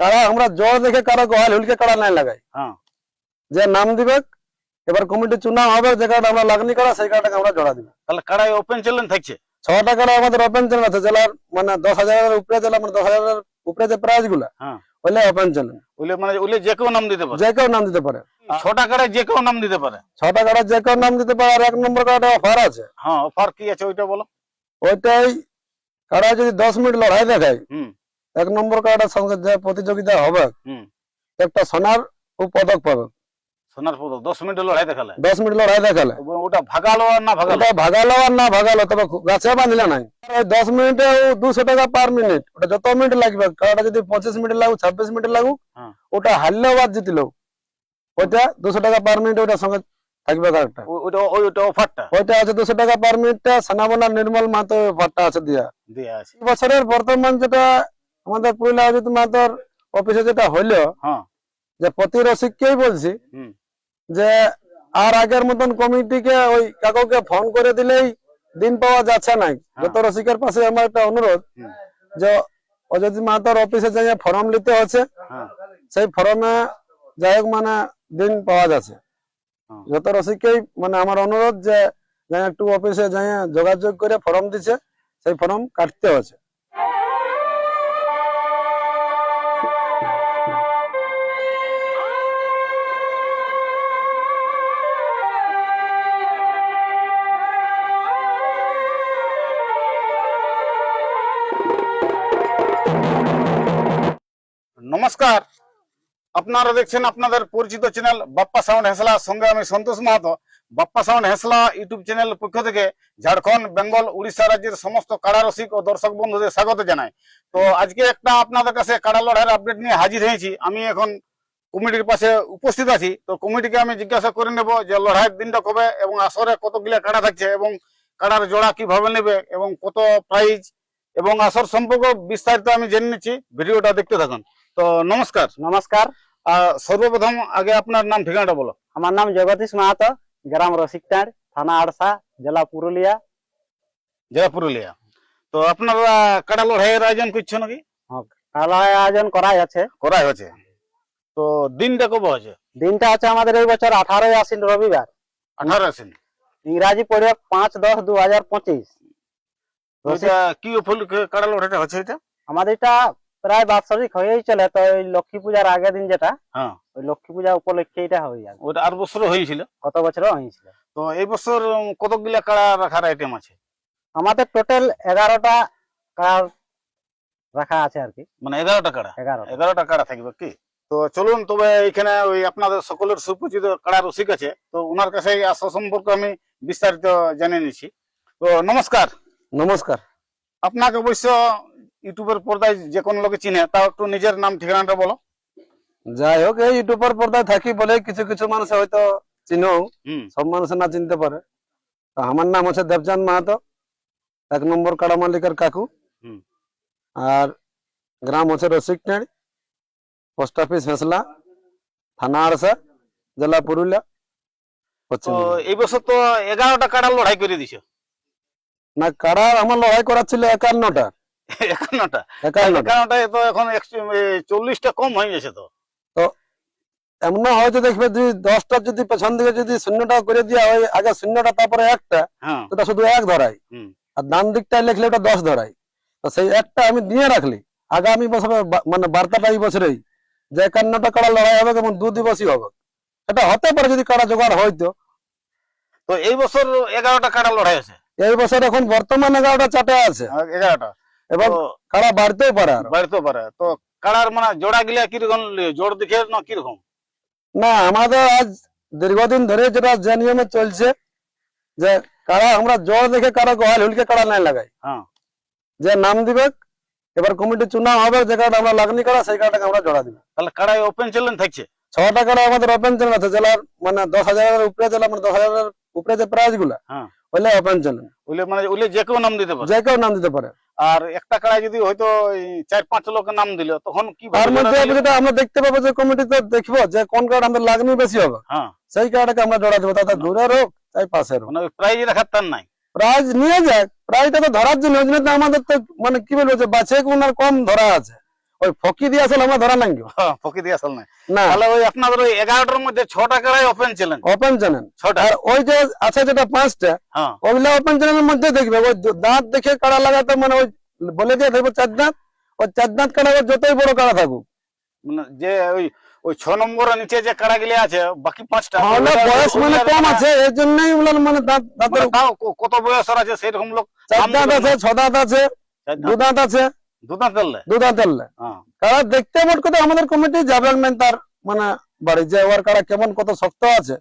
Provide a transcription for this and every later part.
কারা? আমরা জল দেখে কারও গোহাল হুলকে কারা নাই লাগাই? হ্যাঁ। যে নাম দিবে এবার কমিটি চুনা হবে যে কারণে আমরা লাগনি করা সেই কারণে আমরা জোড়া দিব তাহলে কাড়াই ওপেন চ্যালেঞ্জ থাকছে? ছটা কারা আমাদের ওপেন চ্যানেল আছে জেলার মানে দশ হাজারের উপরে জেলা মানে দশ হাজারের উপরে যে প্রাইজগুলা হ্যাঁ। ওইলে ওপেন চ্যানেল ওইলে মানে ওইলে যে কেউ নাম দিতে পারে। যে কেউ নাম দিতে পারে। ছটা কাড়াই যে কেউ নাম দিতে পারে। ছটা কারা যে কেউ নাম দিতে পারে আর এক নম্বর কার্ডে অফার আছে। হ্যাঁ অফার কি আছে ওইটা বলো। ওইটাই কারা যদি দশ মিনিট লড়াই দেখায় হুম। এক নম্বর কার্ডের সঙ্গে যে প্রতিযোগিতা হবে একটা সোনার ও পদক পাবে। সোনার পদক দশ মিনিট লড়াই দেখালে। দশ মিনিট লড়াই দেখালে। ওটা ভাগালো আর না ভাগালো? ওটা ভাগালো আর না ভাগালো তবে গাছে বাঁধিলে নাই। দশ মিনিটে দুশো টাকা পার মিনিট ওটা যত মিনিট লাগবে যদি পঁচিশ মিনিট লাগুক ছাব্বিশ মিনিট লাগুক হ্যাঁ। ওটা হারলেও বাদ জিতলেও ওইটা দুশো টাকা পার মিনিট ওটার সঙ্গে থাকবে কার্ডটা। ওইটা ওইটা অফারটা ওইটা আছে দুশো টাকা পার মিনিটটা সানাবোনা নির্মল মাহাতো অফারটা আছে দিয়া। দেয়া আছে। বছরের বর্তমান যেটা আমাদের পুরুলিয়া অজিত মাহাতোর অফিসে যেটা হইল হ্যাঁ। যে প্রতি রসিককেই বলছি যে আর আগের মতন কমিটিকে ওই কাকুকে ফোন করে দিলেই দিন পাওয়া যাচ্ছে না যত রসিকের পাশে আমার একটা অনুরোধ যে অজিত মাহাতোর অফিসে যাই ফর্ম নিতে হচ্ছে হ্যাঁ। সেই ফর্মে যাই হোক মানে দিন পাওয়া যাচ্ছে। হ্যাঁ। যত রসিককেই মানে আমার অনুরোধ যে একটু অফিসে যাই যোগাযোগ করে ফর্ম দিছে সেই ফর্ম কাটতে হচ্ছে। আপনারা দেখছেন আপনাদের পরিচিত চ্যানেল বাপ্পা সাউন্ড হেসলা। সঙ্গে আমি সন্তোষ মাহাতো। বাপ্পা সাউন্ড হেসলা ইউটিউব চ্যানেলের পক্ষ থেকে ঝাড়খণ্ড, বেঙ্গল, উড়িষ্যা রাজ্যের সমস্ত কাড়া রসিক ও দর্শক বন্ধুদের স্বাগত জানাই। তো আজকে একটা আপনাদের কাছে কাড়া লড়াইয়ের আপডেট নিয়ে হাজির হয়েছি। আমি এখন কমিটির পাশে উপস্থিত আছি। তো কমিটিকে আমি জিজ্ঞাসা করে নেব যে লড়াইয়ের দিনটা কবে এবং আসরে কতগুলা কাড়া থাকছে এবং কাড়ার জোড়া কীভাবে নেবে এবং কত প্রাইজ এবং আসর সম্পর্ক বিস্তারিত আমি জেনে নিচ্ছি। ভিডিওটা দেখতে থাকুন। তো নমস্কার। নমস্কার। সর্বপ্রথম আগে আপনার নাম ঠিকানাটা বলো। আমার নাম জগদীশ মাহাতো গ্রাম রসিকটার থানা আড়সা জেলা পুরুলিয়া। জেলা পুরুলিয়া। তো আপনারা কাটা লড়াইয়ের আয়োজন করছ নাকি? খেলা আয়োজন করা আছে। করাই হচ্ছে। তো দিনটা কবে হচ্ছে? দিনটা আছে আমাদের এই বছর আঠারোই আশ্বিন রবিবার। আঠারো আছেন ইংরাজি পড়বে পাঁচ দশ দু হাজার পঁচিশ। কি উপলক্ষে কাটা লড়াইটা হচ্ছে এটা? আমাদের এটা প্রায় বাৎসরিক হয়েই চলে। তো ওই লক্ষ্মী পূজার আগের দিন যেটা হ্যাঁ। ওই লক্ষ্মী পূজা উপলক্ষে এটা হয়ে যাবে। ওটা আর বছর হয়েছিল। গত বছরও হয়েছিল। তো এই বছর কতগুলা কাড়া রাখার আইটেম আছে? আমাদের টোটাল এগারোটা কার রাখা আছে আর কি। মানে এগারোটা কাড়া? এগারো এগারোটা কাড়া থাকবে কি? তো চলুন তবে এখানে ওই আপনাদের সকলের সুপরিচিত কাড়া রসিক আছে। তো ওনার কাছে এই আশা সম্পর্কে আমি বিস্তারিত জেনে নিচ্ছি। তো নমস্কার। নমস্কার। আপনাকে অবশ্য ইউটিউবের পর্দায় যে কোনো লোকে চিনে তাও একটু নিজের নাম ঠিকানাটা বলো। যাই হোক এই ইউটিউবের পর্দায় থাকি বলে কিছু কিছু মানুষ হয়তো চিনো সব মানুষ না চিনতে পারে। তো আমার নাম হচ্ছে দেবচাঁদ মাহাতো এক নম্বর কাড়া মালিকের কাকু। হুম। আর গ্রাম হচ্ছে রসিকটাড়ি পোস্ট অফিস হেসলা থানা আরসা জেলা পুরুলিয়া তো এই বছর তো এগারোটা কাড়া লড়াই করে দিছো। না কাড়া আমার লড়াই করার ছিল একান্নটা। একান্নটা। একান্নটা। একান্নটা তো এখন চল্লিশটা কম হয়ে গেছে তো। এমন হয়তো দেখবে যদি দশটা যদি পেছন দিকে যদি শূন্যটা করে দেওয়া হয় আগে শূন্যটা তারপরে একটা হ্যাঁ। ওটা শুধু এক ধরাই আর ডান দিকটায় লিখলে ওটা দশ ধরাই তো সেই একটা আমি দিয়ে রাখলি। আগামী বছরে মানে বার্তাটা এই বছরেই যে একান্নটা কাড়া লড়াই হবে এবং দু দিবসই হবে। এটা হতে পারে যদি কাড়া জোগাড় হয়তো তো এই বছর এগারোটা কাড়া লড়াই আছে? এই বছর এখন বর্তমান এগারোটা চাটে আছে। এগারোটা। এবং কাড়া বাড়তেও পারে আরও। বাড়তে পারে। তো কাড়ার মানে জোড়া গিলা কীরকম জোর দেখে না কীরকম? না আমাদের আজ দীর্ঘদিন ধরে যেটা যে নিয়মে চলছে যে কারা আমরা জল দেখে কারা গোহাল হুলকে কারা নাই লাগাই। হ্যাঁ। যে নাম দিবে এবার কমিটি চুনা হবে যে কারণে আমরা লাগনি করা সেই কারণে আমরা জড়া দিব। তাহলে কাড়াই ওপেন চ্যালেঞ্জ থাকছে? ছটা কারা আমাদের ওপেন চ্যানেল আছে জেলার মানে দশ হাজারের উপরে জেলা মানে দশ হাজারের উপরে যে প্রাইজগুলা হ্যাঁ। ওইলে ওপেন চ্যানেল ওইলে মানে ওইলে যে কেউ নাম দিতে পারে। যে কেউ নাম দিতে পারে। আর একটা কাড়ায় যদি হয়তো চার পাঁচ লোক নাম দিল তখন কি তার মধ্যে যেটা আমরা দেখতে পাবো যে কমিটিতে দেখব যে কোন কার্ড আমাদের লাগনি বেশি হবে। হ্যাঁ। সেই কার্ডকে আমরা জড়া দেবো তাতে দূরের হোক তাই পাশের হোক মানে প্রাইজ রাখার তার নাই। প্রাইজ নিয়ে যায় প্রাইজটা তো ধরার জন্য আমাদের তো মানে কি বলব যে বাছে কোন কম ধরা আছে। ওই ফকি দিয়ে আসলে আমরা ধরা নাই হ্যাঁ, ফকি দিয়ে আসল না না। তাহলে ওই আপনাদের ওই এগারোটার মধ্যে ছটা ওপেন ছিলেন ওপেন চ্যানেল ছটা। আর ওই যে আছে যেটা পাঁচটা হ্যাঁ। ওপেন চ্যানেলের মধ্যে দেখবে ওই দাঁত দেখে কাড়া লাগাতে মানে ওই বলে দিয়ে দেখব চার দাঁত ওই চার দাঁত কাড়া যতই বড় কাড়া থাকুক। মানে যে ওই ওই ছ নম্বরের নিচে যে কাড়া গুলি আছে বাকি পাঁচটা বয়স মানে কম আছে এই জন্যই মানে মানে কত বয়সের আছে সেরকম লোক চার দাঁত আছে ছ দাঁত আছে দু। দাঁত আছে। কারা দেখতে মোট কথা আমাদের কমিটি যাবেন তার মানে বাড়ি যে ওর কারা কেমন কত শক্ত আছে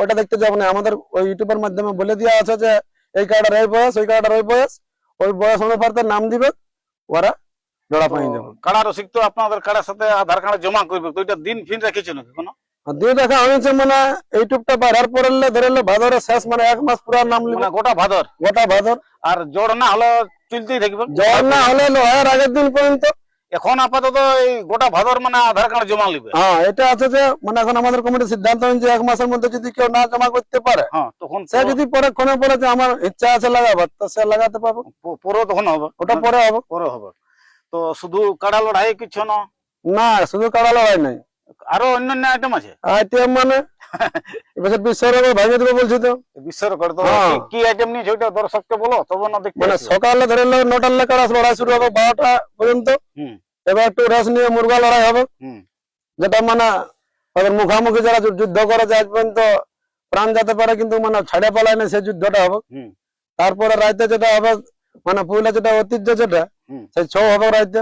ওটা দেখতে যাব না। আমাদের ওই ইউটিউবের মাধ্যমে বলে দেওয়া আছে যে এই কার্ডার এই বয়স ওই কার্ডার ওই বয়স ওই বয়স অনুপাতে নাম দিবে ওরা জোড়া পাই যাবে কাড়া রসিক তো আপনাদের কাড়ার সাথে আধার কার্ড জমা করবে তো দিন ফিন রেখেছে নাকি কোনো? আর দিয়ে দেখা হয়েছে মানে ইউটিউবটা বাড়ার পরে ধরে ভাদরের শেষ মানে এক মাস পুরা নাম মানে গোটা ভাদর। গোটা ভাদর। আর জোর না হলে চলতেই থাকবে জ্বর না হলে লোহার আগের দিন পর্যন্ত। এখন আপাতত এই গোটা ভাদর মানে আধার কার্ড জমা নিবে। হ্যাঁ এটা আছে যে মানে এখন আমাদের কমিটির সিদ্ধান্ত হয়েছে এক মাসের মধ্যে যদি কেউ না জমা করতে পারে হ্যাঁ তখন সে যদি পরে ক্ষণে পরে যে আমার ইচ্ছা আছে লাগাবার তো সে লাগাতে পারব। প- পরে তখন হবে। ওটা পরে হবে। পরে হবে। তো শুধু কাড়া লড়াই কিছু না? না শুধু কাড়া লড়াই নাই। আরও অন্যান্য আইটেম আছে? আইটেম মানে এবার বিশ্ব ভাঙে দেবো বলছি তো? বিশ্ব তো হ্যাঁ। কি- কি আইটেম নিয়েছে ওইটা দর্শককে বলো তবে না দেখতে মানে সকালে ধরে লো নটার লেখা লড়াই শুরু হবে বারোটা পর্যন্ত। এবার একটু রেস নিয়ে মুরগা লড়াই হবে। যেটা মানে মুখামুখি যারা যুদ্ধ করে যায় আজ পর্যন্ত প্রাণ যেতে পারে কিন্তু মানে ছাড়ে পালায় না সেই যুদ্ধটা হবে। তারপরে রাইতে যেটা হবে মানে পুরুলিয়া যেটা ঐতিহ্য যেটা। সেই ছৌ হবে রাইতে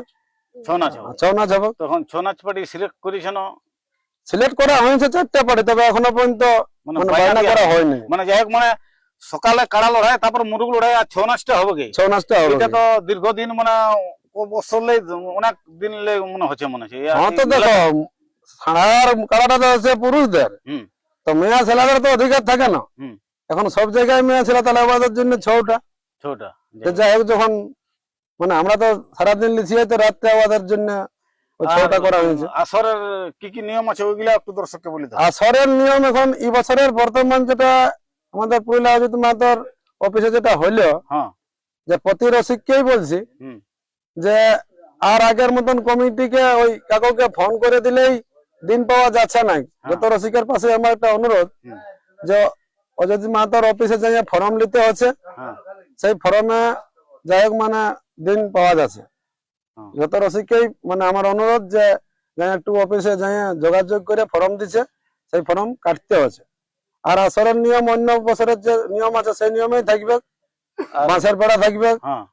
ছৌ নাচ হবে। ছৌ নাচ হবে। তখন ছৌ নাচ পার্টি সিলেক্ট করেছে না? সিলেক্ট করা হয়েছে চারটে পারে তবে এখনও পর্যন্ত মানে মানে বায়না করা হয়নি। মানে যাই হোক মানে সকালে কাড়া লড়াই তারপর মুরুগ লড়াই আর ছৌ নাচটা হবে কি? ছৌ নাচটা হবে এটা তো দীর্ঘদিন মানে অনেক দিন মনে হচ্ছে মনে হচ্ছে। হ্যাঁ তো দেখো সাড়ার কাড়াটা তো আছে পুরুষদের। হুম। তো মেয়া ছেলেদের তো অধিকার থাকে না। এখন সব জায়গায় মেয়া ছেলে তাহলে আমাদের জন্য ছৌটা। ছৌটা। তো যাই হোক যখন মানে আমরা তো সারাদিন লিখিয়ে তো রাত্রে আমাদের জন্য ছৌটা করা হয়েছে। আসরের কি কি নিয়ম আছে ওইগুলা একটু দর্শককে বলে দাও। আসরের নিয়ম এখন এই বছরের বর্তমান যেটা আমাদের অজিত মাহাতর অফিসে যেটা হইল হ্যাঁ। যে প্রতি রসিককেই বলছি হুম। যে আর আগের মতন কমিটিকে ওই কাকুকে ফোন করে দিলেই দিন পাওয়া যাচ্ছে না যত রসিকের পাশে আমার একটা অনুরোধ যে অজিত মাহাতর অফিসে যাই ফর্ম নিতে হচ্ছে হ্যাঁ। সেই ফর্মে যাই হোক মানে দিন পাওয়া যাচ্ছে। হ্যাঁ। যত রসিককেই মানে আমার অনুরোধ যে একটু অফিসে যাই যোগাযোগ করে ফর্ম দিছে সেই ফর্ম কাটতে হচ্ছে আর আসরের নিয়ম অন্য বছরের যে নিয়ম আছে সেই নিয়মেই থাকবে। মাছের পেড়া থাকবে। হ্যাঁ।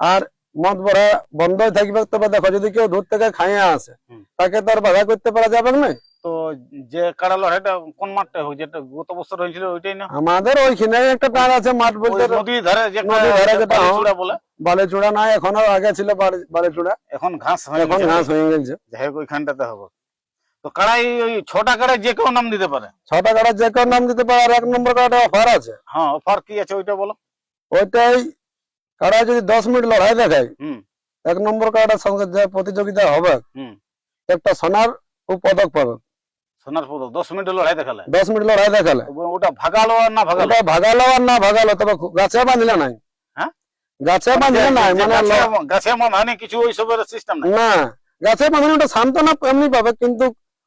আর মদ ভরা বন্ধই থাকবে। তবে দেখো যদি কেউ দূর থেকে খাইয়া আসে তাকে তো আর বাধা করতে পারা যাবে না। তো যে কোন মাঠটা হোক যেটা গত বছর হয়েছিল ওইটাই না? আমাদের ওইখানে একটা টান আছে মাঠ বলতে নদীর ধারে যে নদীর ধারে যেটা, হ্যাঁ। বলে। বালিচূড়া নাই এখনও আগে ছিল বালি- এখন ঘাস হয়ে এখন ঘাস হয়ে গেছে। যাই হোক ওইখানটাতে হবে। তো কাড়াই ওই ছটা কাড়াই যে কেউ নাম দিতে পারে। ছটা যে কেউ নাম দিতে পারে আর এক নম্বর অফার আছে। হ্যাঁ অফার কি আছে ওইটা বলো। ওইটাই যদি দশ মিনিট লড়াই দেখায় এক নম্বর সঙ্গে যে প্রতিযোগিতা হবে হুম। একটা সোনার ও পদক পাবে। সোনার দশ মিনিট লড়াই দেখালে। দশ মিনিট লড়াই দেখালে। ওটা ভাগালো আর না ভাগালো? ওটা ভাগালো আর না ভাগালো তবে গাছে বাঁধলে নাই? গাছে বাঁধলে নাই মানে গাছে- ল- গাছে মানহানি কিছু সিস্টেম না গাছে বাঁধলে ওটা সান্ত্বনা এমনি পাবে কিন্তু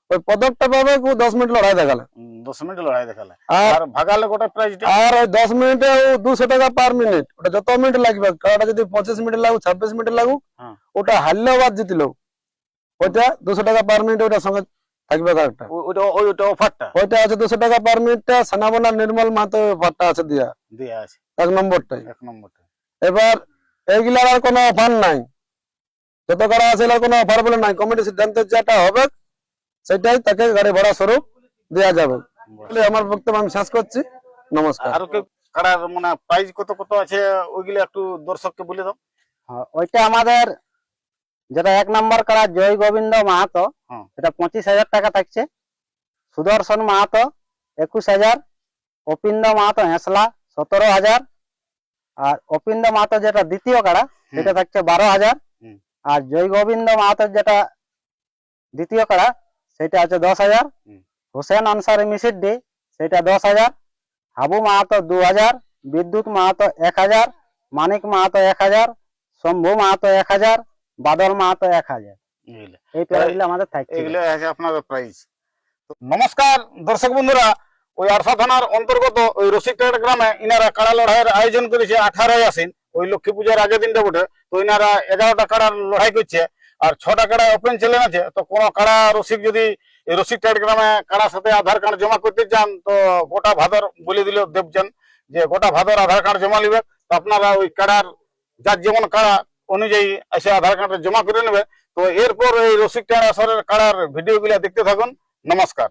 ওই পদকটা পাবে ও দশ মিনিট লড়াই দেখালে। দশ মিনিট লড়াই দেখালে। আর আর ভাগালে গোটা প্রাইজটা আর ওই দশ মিনিটে ও দুশো টাকা পার মিনিট ওটা যত মিনিট লাগবে কারোটা যদি পঁচিশ মিনিট লাগুক ছাব্বিশ মিনিট লাগুক হ্যাঁ। ওটা হারলেও বাদ জিতলেও ওইটা দুশো টাকা পার মিনিট ওটার সঙ্গে থাকবে কারেক্টটা ওই ওইটা অফারটা ওইটা আছে দুশো টাকা পার মিনিটটা সানাবোনা নির্মল মাতো অফারটা আছে দিয়া। দেয়া আছে। এক নম্বরটাই। এক নম্বরটা। এবার এইগুলার আর কোনো অফার নাই। যত করা আছে এগুলার কোনো অফার বলে নাই। কমিটি সিদ্ধান্ত যেটা হবে সেটাই তাকে গাড়ি ভাড়া স্বরূপ দেওয়া যাবে। আমার বক্তব্য আমি শেষ করছি। নমস্কার। আর কেউ কাড়ার মানে প্রাইজ কত কত আছে ওইগুলো একটু দর্শককে বলে দাও। হ্যাঁ, ওইটা আমাদের যেটা এক নম্বর কাড়া জয় গোবিন্দ মাহাতো হ্যাঁ। এটা পঁচিশ হাজার টাকা থাকছে। সুদর্শন মাহাতো একুশ হাজার। অপিন্দ মাহাতো হেঁসলা সতেরো হাজার। আর অপিন্দ মাহাতো যেটা দ্বিতীয় কাড়া সেটা থাকছে বারো হাজার। আর জয় গোবিন্দ মাহাতোর যেটা দ্বিতীয় কাড়া সেটা আছে দশ হাজার। হোসেন আনসারি মিসিড্ডি সেটা দশ হাজার। হাবু মাহাতো দু হাজার। বিদ্যুৎ মাহাতো এক হাজার। মানিক মাহাতো এক হাজার। শম্ভু মাহাতো এক হাজার। বাদল মাহাতো এক হাজার। এই প্রাইজগুলো আমাদের থাকছে। এগুলো আপনাদের প্রাইস নমস্কার দর্শক বন্ধুরা ওই আরসা থানার অন্তর্গত ওই রসিকটাট গ্রামে ইনারা কাড়া লড়াইয়ের আয়োজন করেছে আঠারোই আসেন ওই লক্ষ্মী পূজার আগের দিনটা বটে। তো ইনারা এগারোটা কাড়ার লড়াই করছে আর ছটা কাড়া ওপেন চ্যালেঞ্জ আছে। তো কোনো কাড়া রসিক যদি এই রসিকটাট গ্রামে কাড়ার সাথে আধার কার্ড জমা করতে চান তো গোটা ভাদর বলে দিল দেবচান যে গোটা ভাদর আধার কার্ড জমা নিবে। তো আপনারা ওই কাড়ার যার যেমন কাড়া অনুযায়ী এসে আধার কার্ডটা জমা করে নেবে। তো এরপর এই রসিকটা আসার কাড়ার ভিডিওগুলো দেখতে থাকুন। নমস্কার।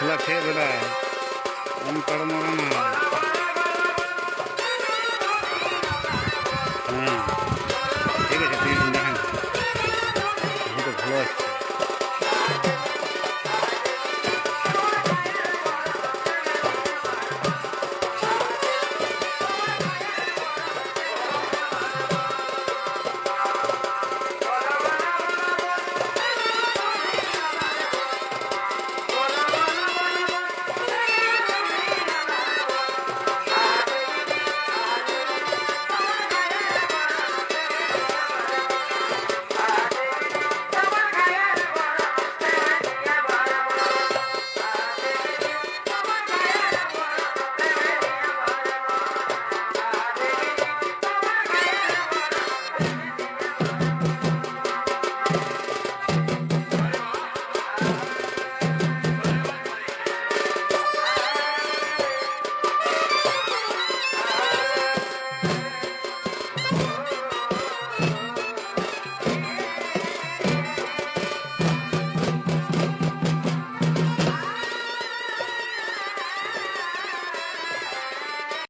લખે બધા. આમ પરમોરામાં હા